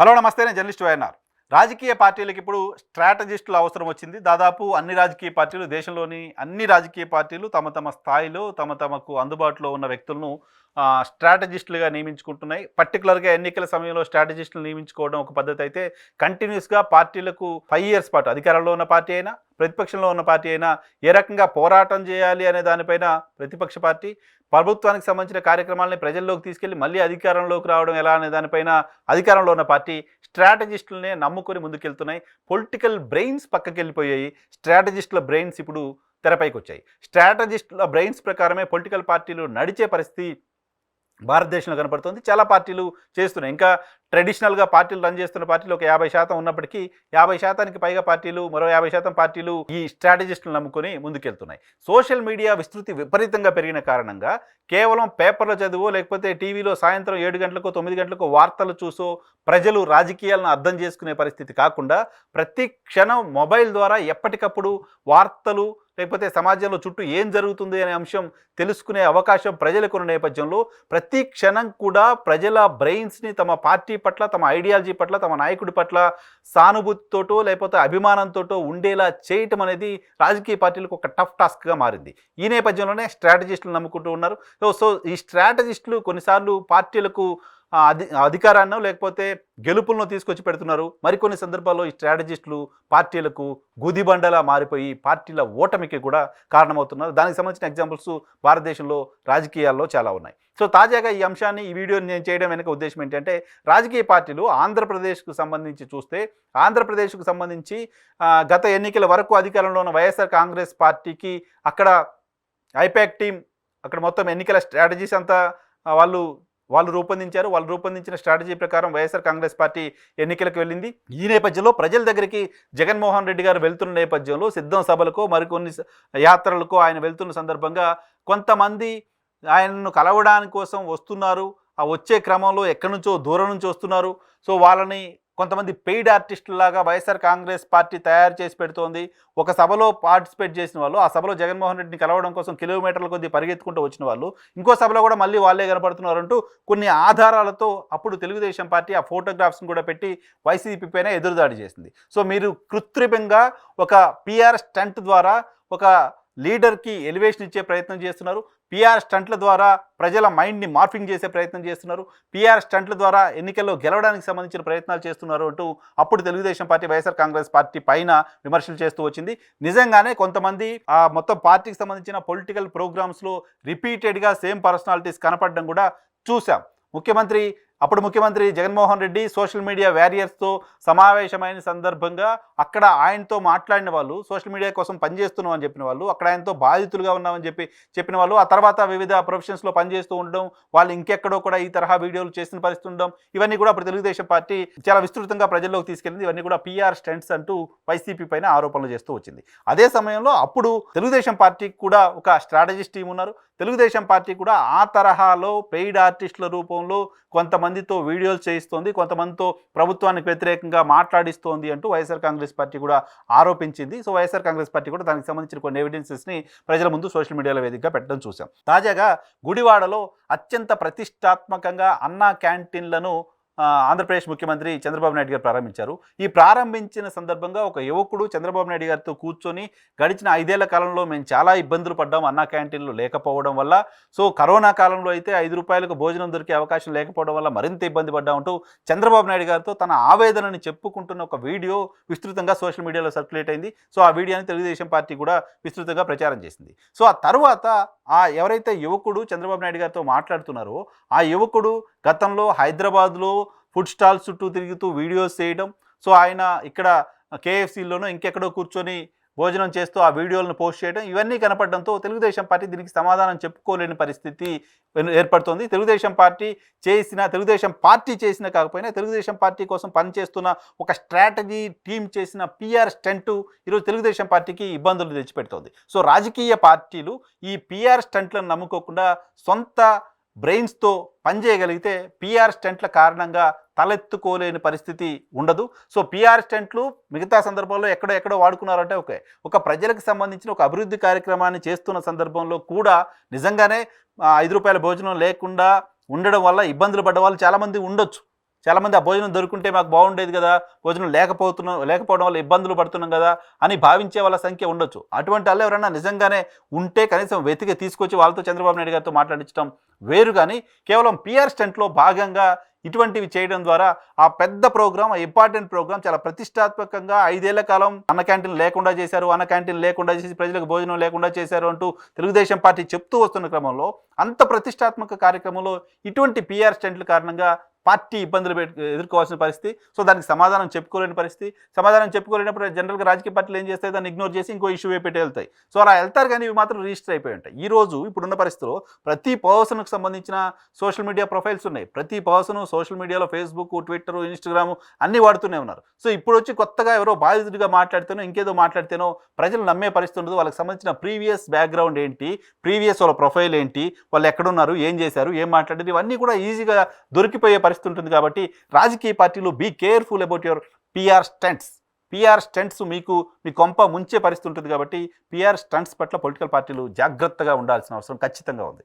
Hello నమస్తే నేను journalist YNR. రాజకీయ పార్టీలకు ఇప్పుడు స్ట్రాటజిస్టుల అవసరం వచ్చింది. దాదాపు అన్ని రాజకీయ పార్టీలు దేశంలోని అన్ని రాజకీయ పార్టీలు తమ తమ స్థాయిలో తమ తమకు అందుబాటులో ఉన్న వ్యక్తులను స్ట్రాటజిస్టులుగా నియమించుకుంటున్నాయి. పర్టికులర్గా ఎన్నికల సమయంలో స్ట్రాటజిస్టులు నియమించుకోవడం ఒక పద్ధతి అయితే కంటిన్యూస్గా పార్టీలకు ఫైవ్ ఇయర్స్ పాటు అధికారంలో ఉన్న పార్టీ అయినా ప్రతిపక్షంలో ఉన్న పార్టీ అయినా ఏ రకంగా పోరాటం చేయాలి అనే దానిపైన ప్రతిపక్ష పార్టీ ప్రభుత్వానికి సంబంధించిన కార్యక్రమాలని ప్రజల్లోకి తీసుకెళ్ళి మళ్ళీ అధికారంలోకి రావడం ఎలా అనే దానిపైన అధికారంలో ఉన్న పార్టీ స్ట్రాటజిస్టులనే నమ్ముకొని ముందుకెళ్తున్నాయి. పొలిటికల్ బ్రెయిన్స్ పక్కకి వెళ్ళిపోయాయి స్ట్రాటజిస్టుల బ్రెయిన్స్ ఇప్పుడు తెరపైకి వచ్చాయి స్ట్రాటజిస్టుల బ్రెయిన్స్ ప్రకారమే పొలిటికల్ పార్టీలు నడిచే పరిస్థితి భారతదేశంలో కనపడుతుంది. చాలా పార్టీలు చేస్తున్నాయి. ఇంకా ట్రెడిషనల్గా పార్టీలు రన్ చేస్తున్న పార్టీలు ఒక యాభై శాతం ఉన్నప్పటికీ యాభై శాతానికి పైగా పార్టీలు మరో యాభై శాతం పార్టీలు ఈ స్ట్రాటజిస్టులు నమ్ముకొని ముందుకెళ్తున్నాయి. సోషల్ మీడియా విస్తృతి విపరీతంగా పెరిగిన కారణంగా కేవలం పేపర్లో చదువు లేకపోతే టీవీలో సాయంత్రం ఏడు గంటలకు తొమ్మిది గంటలకు వార్తలు చూసో ప్రజలు రాజకీయాలను అర్థం చేసుకునే పరిస్థితి కాకుండా ప్రతి క్షణం మొబైల్ ద్వారా ఎప్పటికప్పుడు వార్తలు లేకపోతే సమాజంలో చుట్టూ ఏం జరుగుతుంది అనే అంశం తెలుసుకునే అవకాశం ప్రజలకు ఉన్న నేపథ్యంలో ప్రతి క్షణం కూడా ప్రజల బ్రెయిన్స్ని తమ పార్టీ పట్ల తమ ఐడియాలజీ పట్ల తమ నాయకుడి పట్ల సానుభూతితోటో లేకపోతే అభిమానంతోటో ఉండేలా చేయటం అనేది రాజకీయ పార్టీలకు ఒక టఫ్ టాస్క్గా మారింది. ఈ నేపథ్యంలోనే స్ట్రాటజిస్టులు నమ్ముకుంటూ ఉన్నారు. సో సో ఈ స్ట్రాటజిస్టులు కొన్నిసార్లు పార్టీలకు అధి అధికారాన్నో లేకపోతే గెలుపులను తీసుకొచ్చి పెడుతున్నారు. మరికొన్ని సందర్భాల్లో ఈ స్ట్రాటజిస్టులు పార్టీలకు గుదిబండలా మారిపోయి పార్టీల ఓటమికి కూడా కారణమవుతున్నారు. దానికి సంబంధించిన ఎగ్జాంపుల్స్ భారతదేశంలో రాజకీయాల్లో చాలా ఉన్నాయి. సో తాజాగా ఈ అంశాన్ని ఈ వీడియోని నేను చేయడం వెనుక ఉద్దేశం ఏంటంటే రాజకీయ పార్టీలు ఆంధ్రప్రదేశ్కు సంబంధించి చూస్తే ఆంధ్రప్రదేశ్కు సంబంధించి గత ఎన్నికల వరకు అధికారంలో ఉన్న వైఎస్ఆర్ కాంగ్రెస్ పార్టీకి అక్కడ ఐపాక్ టీం అక్కడ మొత్తం ఎన్నికల స్ట్రాటజీస్ అంతా వాళ్ళు వాళ్ళు రూపొందించారు. వాళ్ళు రూపొందించిన స్ట్రాటజీ ప్రకారం వైఎస్ఆర్ కాంగ్రెస్ పార్టీ ఎన్నికలకు వెళ్ళింది. ఈ నేపథ్యంలో ప్రజల దగ్గరికి జగన్మోహన్ రెడ్డి గారు వెళ్తున్న నేపథ్యంలో సిద్ధం సభలకు మరికొన్ని స- యాత్రలకు ఆయన వెళ్తున్న సందర్భంగా కొంతమంది ఆయనను కలవడానికి కోసం వస్తున్నారు. ఆ వచ్చే క్రమంలో ఎక్కడి నుంచో దూరం నుంచి వస్తున్నారు. సో వాళ్ళని కొంతమంది పెయిడ్ ఆర్టిస్టులాగా వైఎస్ఆర్ కాంగ్రెస్ పార్టీ తయారు చేసి పెడుతోంది. ఒక సభలో పార్టిసిపేట్ చేసిన వాళ్ళు ఆ సభలో జగన్మోహన్ రెడ్డిని కలవడం కోసం కిలోమీటర్ల కొద్దీ పరిగెత్తుకుంటూ వచ్చిన వాళ్ళు ఇంకో సభలో కూడా మళ్ళీ వాళ్ళే కనపడుతున్నారంటూ కొన్ని ఆధారాలతో అప్పుడు తెలుగుదేశం పార్టీ ఆ ఫోటోగ్రాఫ్స్ని కూడా పెట్టి వైసీపీ పైన ఎదురుదాడి చేసింది. సో మీరు కృత్రిమంగా ఒక పిఆర్ స్టంట్ ద్వారా ఒక లీడర్కి ఎలివేషన్ ఇచ్చే ప్రయత్నం చేస్తున్నారు. పిఆర్ స్టంట్ల ద్వారా ప్రజల మైండ్ని మార్ఫింగ్ చేసే ప్రయత్నం చేస్తున్నారు. పిఆర్ స్టంట్ల ద్వారా ఎన్నికల్లో గెలవడానికి సంబంధించిన ప్రయత్నాలు చేస్తున్నారు అంటూ అప్పుడు Telugu Desam party YSR Congress party పైన విమర్శలు చేస్తూ వచ్చింది. నిజంగానే కొంతమంది ఆ మొత్తం పార్టీకి సంబంధించిన పొలిటికల్ ప్రోగ్రామ్స్లో రిపీటెడ్గా సేమ్ పర్సనాలిటీస్ కనపడడం కూడా చూసాం. ముఖ్యమంత్రి అప్పుడు ముఖ్యమంత్రి జగన్మోహన్ రెడ్డి సోషల్ మీడియా వ్యారియర్స్తో సమావేశమైన సందర్భంగా అక్కడ ఆయనతో మాట్లాడిన వాళ్ళు సోషల్ మీడియా కోసం పనిచేస్తున్నాం అని చెప్పిన వాళ్ళు అక్కడ ఆయనతో బాధితులుగా ఉన్నామని చెప్పి చెప్పిన వాళ్ళు ఆ తర్వాత వివిధ ప్రొఫెషన్స్లో పనిచేస్తూ ఉండడం వాళ్ళు ఇంకెక్కడో కూడా ఈ తరహా వీడియోలు చేసిన పరిస్థితి ఉండడం ఇవన్నీ కూడా అప్పుడు తెలుగుదేశం పార్టీ చాలా విస్తృతంగా ప్రజల్లోకి తీసుకెళ్ళింది. ఇవన్నీ కూడా పీఆర్ స్టెంట్స్ అంటూ వైసీపీ పైన ఆరోపణలు చేస్తూ వచ్చింది. అదే సమయంలో అప్పుడు తెలుగుదేశం పార్టీకి కూడా ఒక స్ట్రాటజిస్ట్ టీం ఉన్నారు. తెలుగుదేశం పార్టీ కూడా ఆ తరహాలో పెయిడ్ ఆర్టిస్టుల రూపంలో కొంతమంది కొంతమందితో వీడియోలు చేయిస్తోంది కొంతమందితో ప్రభుత్వానికి వ్యతిరేకంగా మాట్లాడిస్తోంది అంటూ వైఎస్ఆర్ కాంగ్రెస్ పార్టీ కూడా ఆరోపించింది. సో వైఎస్ఆర్ కాంగ్రెస్ పార్టీ కూడా దానికి సంబంధించిన కొన్ని ఎవిడెన్సెస్ని ప్రజల ముందు సోషల్ మీడియాలో వేదికగా పెట్టడం చూసాం తాజాగా గుడివాడలో అత్యంత ప్రతిష్టాత్మకంగా అన్నా క్యాంటీన్లను ఆంధ్రప్రదేశ్ ముఖ్యమంత్రి చంద్రబాబు నాయుడు గారు ప్రారంభించారు. ఈ ప్రారంభించిన సందర్భంగా ఒక యువకుడు చంద్రబాబు నాయుడు గారితో కూర్చొని గడిచిన ఐదేళ్ళ కాలంలో మేము చాలా ఇబ్బందులు పడ్డాం అన్నా క్యాంటీన్లు లేకపోవడం వల్ల. సో కరోనా కాలంలో అయితే ఐదు రూపాయలకు భోజనం దొరికే అవకాశం లేకపోవడం వల్ల మరింత ఇబ్బంది పడ్డామంటూ చంద్రబాబు నాయుడు గారితో తన ఆవేదనని చెప్పుకుంటున్న ఒక వీడియో విస్తృతంగా సోషల్ మీడియాలో సర్క్యులేట్ అయింది. సో ఆ వీడియోని తెలుగుదేశం పార్టీ కూడా విస్తృతంగా ప్రచారం చేసింది. సో ఆ తర్వాత ఆ ఎవరైతే యువకుడు చంద్రబాబు నాయుడు గారితో మాట్లాడుతున్నారో ఆ యువకుడు గతంలో హైదరాబాద్లో ఫుడ్ స్టాల్స్ చుట్టూ తిరుగుతూ వీడియోస్ చేయడం. సో ఆయన ఇక్కడ కేఎఫ్సీలోనూ ఇంకెక్కడో కూర్చొని భోజనం చేస్తూ ఆ వీడియోలను పోస్ట్ చేయడం. ఇవన్నీ కనపడడంతో తెలుగుదేశం పార్టీ దీనికి సమాధానం చెప్పుకోలేని పరిస్థితి ఏర్పడుతోంది. తెలుగుదేశం పార్టీ చేసిన తెలుగుదేశం పార్టీ చేసిన కాకపోయినా తెలుగుదేశం పార్టీ కోసం పనిచేస్తున్న ఒక స్ట్రాటజీ టీం చేసిన పిఆర్ స్టంటు ఈరోజు తెలుగుదేశం పార్టీకి ఇబ్బందులు తెచ్చిపెడుతోంది. సో రాజకీయ పార్టీలు ఈ పిఆర్ స్టంట్లను నమ్ముకోకుండా సొంత బ్రెయిన్స్తో పనిచేయగలిగితే పిఆర్ స్టంట్ల కారణంగా తలెత్తుకోలేని పరిస్థితి ఉండదు. సో పిఆర్ స్టెంట్లు మిగతా సందర్భాల్లో ఎక్కడో ఎక్కడో వాడుకున్నారంటే ఓకే. ఒక ప్రజలకు సంబంధించిన ఒక అభివృద్ధి కార్యక్రమాన్ని చేస్తున్న సందర్భంలో కూడా నిజంగానే ఐదు రూపాయల భోజనం లేకుండా ఉండడం వల్ల ఇబ్బందులు పడ్డ వాళ్ళు చాలామంది ఉండొచ్చు. చాలామంది ఆ భోజనం దొరుకుంటే మాకు బాగుండేది కదా భోజనం లేకపోతున్నాం లేకపోవడం వల్ల ఇబ్బందులు పడుతున్నాం కదా అని భావించే వాళ్ళ సంఖ్య ఉండొచ్చు. అటువంటి వాళ్ళు ఎవరైనా నిజంగానే ఉంటే కనీసం వెతికి తీసుకొచ్చి వాళ్ళతో చంద్రబాబు నాయుడు గారితో మాట్లాడించడం వేరు కానీ కేవలం పిఆర్ స్టంట్లో భాగంగా ఇటువంటివి చేయడం ద్వారా ఆ పెద్ద ప్రోగ్రామ్ ఆ ఇంపార్టెంట్ ప్రోగ్రామ్ చాలా ప్రతిష్టాత్మకంగా ఐదేళ్ళ కాలం అన్న క్యాంటీన్ లేకుండా చేశారు అన్న క్యాంటీన్ లేకుండా చేసి ప్రజలకు భోజనం లేకుండా చేశారు అంటూ తెలుగుదేశం పార్టీ చెప్తూ వస్తున్న క్రమంలో అంత ప్రతిష్టాత్మక కార్యక్రమంలో ఇటువంటి పిఆర్ స్టెంట్ల కారణంగా పార్టీ ఇబ్బందులు ఎదుర్కోవాల్సిన పరిస్థితి. సో దానికి సమాధానం చెప్పుకోలేని పరిస్థితి. సమాధానం చెప్పుకోలేనప్పుడు జనరల్గా రాజకీయ పార్టీలు ఏం చేస్తాయి? దాన్ని ఇగ్నోర్ చేసి ఇంకో ఇష్యూ పెట్టి వెళ్తాయి. సో అలా వెళ్తారు కానీ ఇవి మాత్రం రిజిస్టర్ అయిపోయి ఉంటాయి. ఈ రోజు ఇప్పుడున్న పరిస్థితిలో ప్రతి పర్సన్కి సంబంధించిన సోషల్ మీడియా ప్రొఫైల్స్ ఉన్నాయి. ప్రతి పర్సన్ సోషల్ మీడియాలో ఫేస్బుక్ ట్విట్టర్ ఇన్స్టాగ్రామ్ అన్నీ వాడుతూనే ఉన్నారు. సో ఇప్పుడు వచ్చి కొత్తగా ఎవరో బాధితుడిగా మాట్లాడితేనో ఇంకేదో మాట్లాడితేనో ప్రజలు నమ్మే పరిస్థితి ఉండదు. వాళ్ళకి సంబంధించిన ప్రీవియస్ బ్యాక్గ్రౌండ్ ఏంటి? ప్రీవియస్ వాళ్ళ ప్రొఫైల్ ఏంటి? వాళ్ళు ఎక్కడున్నారు? ఏం చేశారు? ఏం మాట్లాడారు? ఇవన్నీ కూడా ఈజీగా దొరికిపోయే పరిస్థితి ఉంటుంది కాబట్టి రాజకీయ పార్టీలు be careful about your PR stunts PR stunts మీకు మీ కొంప ముంచే పరిస్థితి ఉంటుంది కాబట్టి పిఆర్ స్టంట్స్ పట్ల పొలిటికల్ పార్టీలు జాగ్రత్తగా ఉండాల్సిన అవసరం ఖచ్చితంగా ఉంది.